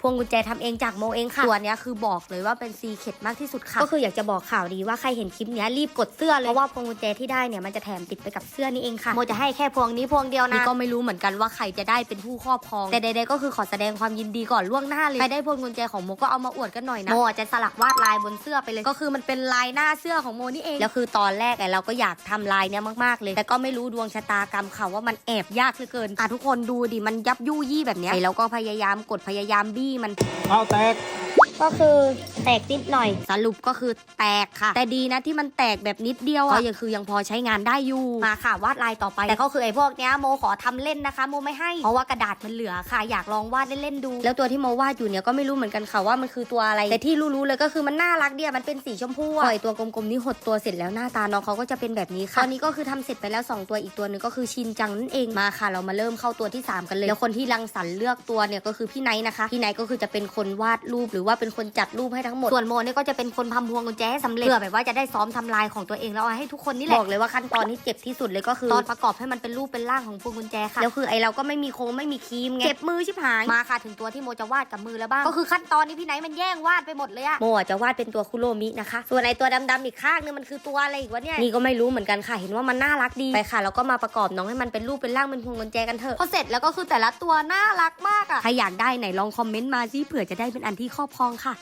พวงกุญแจทำเองจากโมเองค่ะตัวเนี้ยคือบอกเลยว่าเป็นซีเคดมากที่สุดค่ะ ก็คืออยากจะบอกข่าวดีว่าใครเห็นคลิปเนี้ยรีบกดเสื้อเลย เพราะว่าพวงกุญแจที่ได้เนี่ยมันจะแถมติดไปกับเสื้อนี่เองค่ะ โมจะให้แค่พวงนี้พวงเดียวนะนี่ก็ไม่รู้เหมือนกันว่าใครจะได้เป็นผู้ครอบครอง แต่ใดๆก็คือขอแสดงความยินดีก่อนล่วงหน้าเลย ใครได้พวงกุญแจของโมก็เอามาอวดกันหน่อยนะ โมอาจจะสลักวาดลายบนเสื้อไปเลย ก็คือมันเป็นลายหน้าเสื้อของโมนี่เอง แล้วคือตอนแรกไอ้เราก็อยากทำลายเนี้ยมากๆเลย แต่ก็ไม่รู้ดวงชะตากรรมค่ะว่ามันแอบยากเหลือเกินอะทุกคนดูดิมันยับยู่ยี่แบบเนี้ยไอ้เราก็พยายามกดพยายามบี้มัน เอาแตก ก็คือแตกนิดหน่อย สรุปก็คือแตกค่ะ แต่ดีนะที่มันแตกแบบนิดเดียวก็ยังคือยังพอใช้งานได้อยู่มาค่ะวาดลายต่อไป แต่ก็คือไอ้พวกเนี้ยโมขอทำเล่นนะคะโมไม่ให้เพราะว่ากระดาษมันเหลือค่ะ อยากลองวาดเล่นๆดู แล้วตัวที่โมวาดอยู่เนี่ยก็ไม่รู้เหมือนกันค่ะว่ามันคือตัวอะไร แต่ที่รู้ๆเลยก็คือมันน่ารักเดียมันเป็นสีชมพูอะปล่อยตัวกลมๆนี่หดตัวเสร็จแล้วหน้าตาน้องเขาก็จะเป็นแบบนี้ค่ะตอนนี้ก็คือทำเสร็จไปแล้วสองตัวอีกตัวหนึงก็คือชินจังนั่นเองมาค่ะ เรามาเริ่มเข้าตัวที่สามกันเลย แล้วคนที่รังสรรค์เลือกตัวเนี่ยก็คือพี่ไนท์นะคะพี่ไนท์ก็คือจะเป็นคนวาดรูปหรือว่าเป็นคนจัดรูปให้ทั้งหมด ส่วนโมเนี่ยก็จะเป็นคนทำพวงกุญแจให้สำเร็จเพื่อแบบว่าจะได้ซ้อมทำลายของตัวเองแล้วเอาให้ทุกคนนี่แหละบอกเลยว่าขั้นตอนที่เจ็บที่สุดเลยก็คือตอนประกอบให้มันเป็นรูปเป็นร่างของพวงกุญแจค่ะแล้วคือไอเราก็ไม่มีโค้งไม่มีครีมไงเจ็บมือชิบหายมาค่ะถึงตัวที่โมจะวาดกับมือแล้วบ้างก็คือขั้นตอนนี้พี่ไนท์มันแย่งวาดไปหมดเลยอะโมอะจะวาดเป็นตัวคุโรมินะคะส่วนไอตัวดำๆอีกข้างนึงมันคือตัวอะไรอีกวะเนี่ยนี่ก็ไม่รู้เหมือนกันค่ะเห็นว่ามันน่ารักดีไปค่ะแล้วก็มาประกอบน้องให้มันเป็นรูปเป็นร่างเป็นพวงกุญแจกันเถอะพอเสร็จแล้วก็คือแต่ละตัวน่ารักมากอะใครอยากได้ไหนลองคอมเมนต์มาซิเผื่อจะได้เป็นอันที่ครอบครองค่ะ